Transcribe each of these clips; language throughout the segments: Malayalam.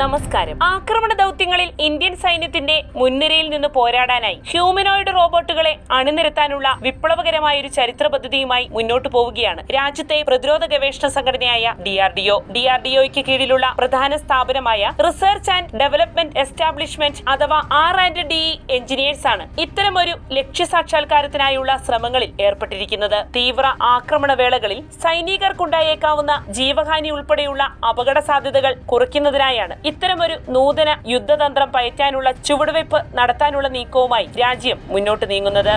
നമസ്കാരം. ആക്രമണ ദൗത്യങ്ങളിൽ ഇന്ത്യൻ സൈന്യത്തിന്റെ മുൻനിരയിൽ നിന്ന് പോരാടാനായി ഹ്യൂമനോയിഡ് റോബോട്ടുകളെ അണിനിരത്താനുള്ള വിപ്ലവകരമായ ഒരു ചരിത്ര പദ്ധതിയുമായി മുന്നോട്ടു പോവുകയാണ് രാജ്യത്തെ പ്രതിരോധ ഗവേഷണ സംഘടനയായ ഡിആർഡിഒ ഡിആർഡിഒയ്ക്ക് കീഴിലുള്ള പ്രധാന സ്ഥാപനമായ റിസർച്ച് ആൻഡ് ഡെവലപ്മെന്റ് എസ്റ്റാബ്ലിഷ്മെന്റ് അഥവാ ആർ ആൻഡ് ഡി എഞ്ചിനീയേഴ്സ് ആണ് ഇത്തരമൊരു ലക്ഷ്യസാക്ഷാത്കാരത്തിനായുള്ള ശ്രമങ്ങളിൽ ഏർപ്പെട്ടിരിക്കുന്നത്. തീവ്ര ആക്രമണ വേളകളിൽ സൈനികർക്കുണ്ടായേക്കാവുന്ന ജീവഹാനി ഉൾപ്പെടെയുള്ള അപകട സാധ്യതകൾ കുറയ്ക്കുന്നതിനായാണ് ഇത്തരമൊരു നൂതന യുദ്ധതന്ത്രം പയറ്റാനുള്ള ചുവടുവയ്പ് നടത്താനുള്ള നീക്കവുമായി രാജ്യം മുന്നോട്ട് നീങ്ങുന്നത്.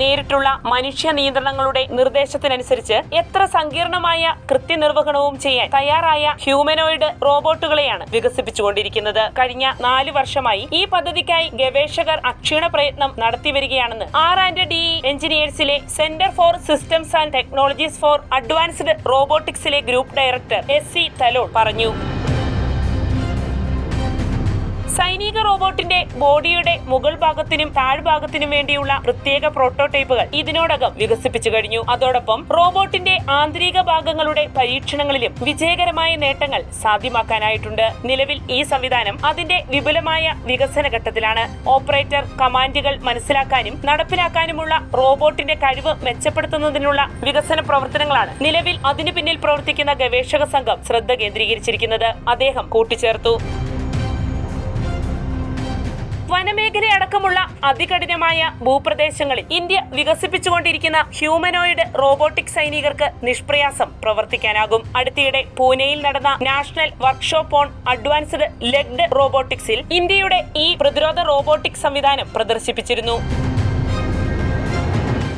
നേരിട്ടുള്ള മനുഷ്യ നിയന്ത്രണങ്ങളുടെ നിർദ്ദേശത്തിനനുസരിച്ച് എത്ര സങ്കീർണമായ കൃത്യനിർവഹണവും ചെയ്യാൻ തയ്യാറായ ഹ്യൂമനോയിഡ് റോബോട്ടുകളെയാണ് വികസിപ്പിച്ചുകൊണ്ടിരിക്കുന്നത്. കഴിഞ്ഞ നാല് വർഷമായി ഈ പദ്ധതിക്കായി ഗവേഷകർ അക്ഷീണ പ്രയത്നം നടത്തിവരികയാണെന്ന് R and D എഞ്ചിനീയേഴ്സിലെ centre for systems and technologies for advanced റോബോട്ടിക്സിലെ group director S C തലോൾ പറഞ്ഞു. സൈനിക റോബോട്ടിന്റെ ബോഡിയുടെ മുകൾ ഭാഗത്തിനും താഴ്ഭാഗത്തിനും വേണ്ടിയുള്ള പ്രത്യേക പ്രോട്ടോടൈപ്പുകൾ ഇതിനോടകം വികസിപ്പിച്ചു കഴിഞ്ഞു. അതോടൊപ്പം റോബോട്ടിന്റെ ആന്തരിക ഭാഗങ്ങളുടെ പരീക്ഷണങ്ങളിലും വിജയകരമായ നേട്ടങ്ങൾ സാധ്യമാക്കാനായിട്ടുണ്ട്. നിലവിൽ ഈ സംവിധാനം അതിന്റെ വിപുലമായ വികസന ഘട്ടത്തിലാണ്. ഓപ്പറേറ്റർ കമാൻഡുകൾ മനസ്സിലാക്കാനും നടപ്പിലാക്കാനുമുള്ള റോബോട്ടിന്റെ കഴിവ് മെച്ചപ്പെടുത്തുന്നതിനുള്ള വികസന പ്രവർത്തനങ്ങളാണ് നിലവിൽ അതിനു പിന്നിൽ പ്രവർത്തിക്കുന്ന ഗവേഷക സംഘം ശ്രദ്ധ കേന്ദ്രീകരിച്ചിരിക്കുന്നത്. അദ്ദേഹം കൂട്ടിച്ചേർത്തു. വനമേഖലയടക്കമുള്ള അതികഠിനമായ ഭൂപ്രദേശങ്ങളിൽ ഇന്ത്യ വികസിപ്പിച്ചുകൊണ്ടിരിക്കുന്ന ഹ്യൂമനോയിഡ് റോബോട്ടിക് സൈനികർക്ക് നിഷ്പ്രയാസം പ്രവർത്തിക്കാനാകും. അടുത്തിടെ പൂനെയിൽ നടന്ന national workshop on advanced legged റോബോട്ടിക്സിൽ ഇന്ത്യയുടെ ഈ പ്രതിരോധ റോബോട്ടിക് സംവിധാനം പ്രദർശിപ്പിച്ചിരുന്നു.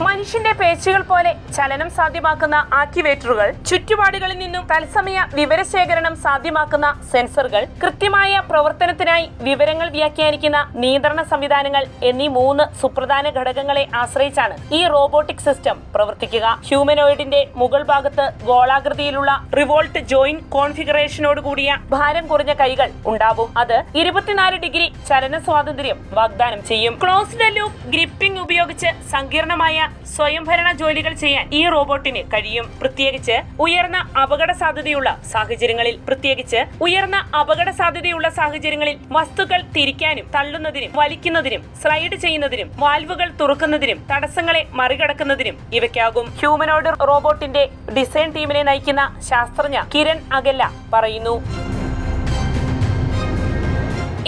മനുഷ്യന്റെ പേശികൾ പോലെ ചലനം സാധ്യമാക്കുന്ന ആക്യുവേറ്ററുകൾ ചുറ്റുപാടുകളിൽ നിന്നും തത്സമയ വിവരശേഖരണം സാധ്യമാക്കുന്ന സെൻസറുകൾ കൃത്യമായ പ്രവർത്തനത്തിനായി വിവരങ്ങൾ വ്യാഖ്യാനിക്കുന്ന നിയന്ത്രണ സംവിധാനങ്ങൾ എന്നീ മൂന്ന് സുപ്രധാന ഘടകങ്ങളെ ആശ്രയിച്ചാണ് ഈ റോബോട്ടിക് സിസ്റ്റം പ്രവർത്തിക്കുക. ഹ്യൂമനോയിഡിന്റെ മുകൾ ഭാഗത്ത് ഗോളാകൃതിയിലുള്ള റിവോൾട്ട് ജോയിന്റ് കോൺഫിഗറേഷനോട് കൂടിയ ഭാരം കുറഞ്ഞ കൈകൾ ഉണ്ടാവും. അത് ഇരുപത്തിനാല് ഡിഗ്രി ചലന സ്വാതന്ത്ര്യം വാഗ്ദാനം ചെയ്യും. ക്ലോസ്ഡ് ലൂപ്പ് ഗ്രിപ്പിംഗ് ഉപയോഗിച്ച് സങ്കീർണമായ സ്വയംഭരണ ജോലികൾ ചെയ്യാൻ ഈ റോബോട്ടിന് കഴിയും. പ്രത്യേകിച്ച് ഉയർന്ന അപകട സാധ്യതയുള്ള സാഹചര്യങ്ങളിൽ പ്രത്യേകിച്ച് ഉയർന്ന അപകട സാധ്യതയുള്ള സാഹചര്യങ്ങളിൽ വസ്തുക്കൾ തിരിക്കാനും തള്ളുന്നതിനും വലിക്കുന്നതിനും സ്ലൈഡ് ചെയ്യുന്നതിനും വാൽവുകൾ തുറക്കുന്നതിനും തടസ്സങ്ങളെ മറികടക്കുന്നതിനും ഇവയ്ക്കാകും. ഹ്യൂമനോയിഡ് റോബോട്ടിന്റെ ഡിസൈൻ ടീമിനെ നയിക്കുന്ന ശാസ്ത്രജ്ഞ കിരൺ അഗല്ല പറയുന്നു.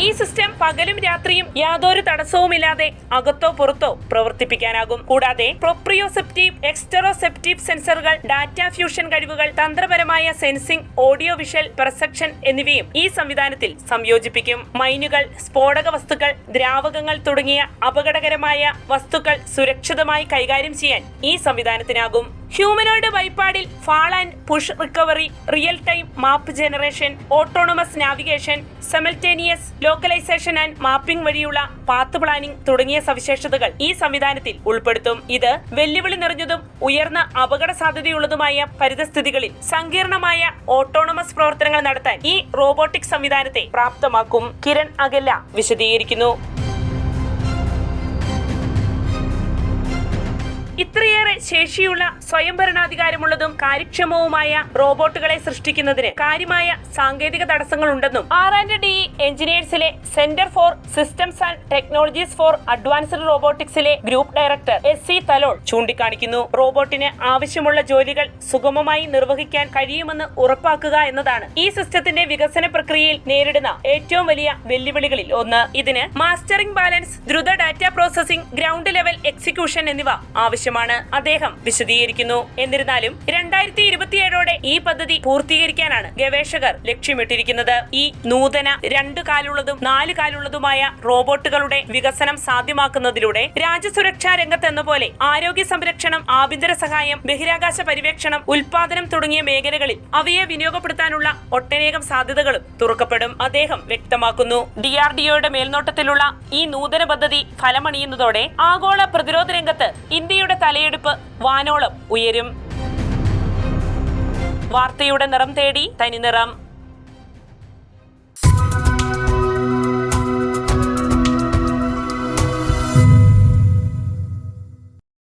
ഈ സിസ്റ്റം പകലും രാത്രിയും യാതൊരു തടസ്സവുമില്ലാതെ അകത്തോ പുറത്തോ പ്രവർത്തിപ്പിക്കാനാകും. കൂടാതെ പ്രൊപ്രിയോസെപ്റ്റീവ് എക്സ്റ്ററോസെപ്റ്റീവ് സെൻസറുകൾ ഡാറ്റ ഫ്യൂഷൻ കഴിവുകൾ തന്ത്രപരമായ സെൻസിംഗ് ഓഡിയോ വിഷ്വൽ പെർസെപ്ഷൻ എന്നിവയും ഈ സംവിധാനത്തിൽ സംയോജിപ്പിക്കും. മൈനുകൾ സ്ഫോടക വസ്തുക്കൾ ദ്രാവകങ്ങൾ തുടങ്ങിയ അപകടകരമായ വസ്തുക്കൾ സുരക്ഷിതമായി കൈകാര്യം ചെയ്യാൻ ഈ സംവിധാനത്തിനാകും. Humanoid വൈപ്പാടിൽ fall and push recovery real time map generation autonomous navigation simultaneous localization and mapping വഴിയുള്ള പാത്ത് പ്ലാനിംഗ് തുടങ്ങിയ സവിശേഷതകൾ ഈ സംവിധാനത്തിൽ ഉൾപ്പെടുത്തും. ഇത് വെല്ലുവിളി നിറഞ്ഞതും ഉയർന്ന അപകട സാധ്യതയുള്ളതുമായ പരിതസ്ഥിതികളിൽ സങ്കീർണമായ ഓട്ടോണമസ് പ്രവർത്തനങ്ങൾ നടത്താൻ ഈ റോബോട്ടിക് സംവിധാനത്തെ പ്രാപ്തമാക്കും. കിരൺ അഗല്ല വിശദീകരിക്കുന്നു. ഇത്രയേറെ ശേഷിയുള്ള സ്വയംഭരണാധികാരമുള്ളതും കാര്യക്ഷമവുമായ റോബോട്ടുകളെ സൃഷ്ടിക്കുന്നതിന് കാര്യമായ സാങ്കേതിക തടസ്സങ്ങളുണ്ടെന്നും R and D എഞ്ചിനീയേഴ്സിലെ centre for systems and technologies for advanced റോബോട്ടിക്സിലെ group director S C തലോൾ ചൂണ്ടിക്കാണിക്കുന്നു. റോബോട്ടിന് ആവശ്യമുള്ള ജോലികൾ സുഗമമായി നിർവഹിക്കാൻ കഴിയുമെന്ന് ഉറപ്പാക്കുക എന്നതാണ് ഈ സിസ്റ്റത്തിന്റെ വികസന പ്രക്രിയയിൽ നേരിടുന്ന ഏറ്റവും വലിയ വെല്ലുവിളികളിൽ ഒന്ന്. ഇതിന് മാസ്റ്ററിംഗ് ബാലൻസ് ദ്രുത data processing ground level execution എന്നിവ ആവശ്യമാണ്. അദ്ദേഹം വിശദീകരിക്കുന്നു. എന്നിരുന്നാലും രണ്ടായിരത്തി ഇരുപത്തിയേഴോടെ ഈ പദ്ധതി പൂർത്തീകരിക്കാനാണ് ഗവേഷകർ ലക്ഷ്യമിട്ടിരിക്കുന്നത്. ഈ നൂതന രണ്ട് കാലുള്ളതും നാല് കാലുള്ളതുമായ റോബോട്ടുകളുടെ വികസനം സാധ്യമാക്കുന്നതിലൂടെ രാജ്യസുരക്ഷാ രംഗത്തെന്ന പോലെ ആരോഗ്യ സംരക്ഷണം ആഭ്യന്തര സഹായം ബഹിരാകാശ പര്യവേക്ഷണം ഉൽപാദനം തുടങ്ങിയ മേഖലകളിൽ അവയെ വിനിയോഗപ്പെടുത്താനുള്ള ഒട്ടനേകം സാധ്യതകളും തുറക്കപ്പെടും. അദ്ദേഹം വ്യക്തമാക്കുന്നു. ഡിആർഡിഒയുടെ മേൽനോട്ടത്തിലുള്ള ഈ നൂതന പദ്ധതി ഫലമണിയുന്നതോടെ ആഗോള പ്രതിരോധ രംഗത്ത് ഇന്ത്യയുടെ തലയെടുപ്പ് വാനോളം ഉയരും. വാർത്തയുടെ നിറം തേടി തനിനിറം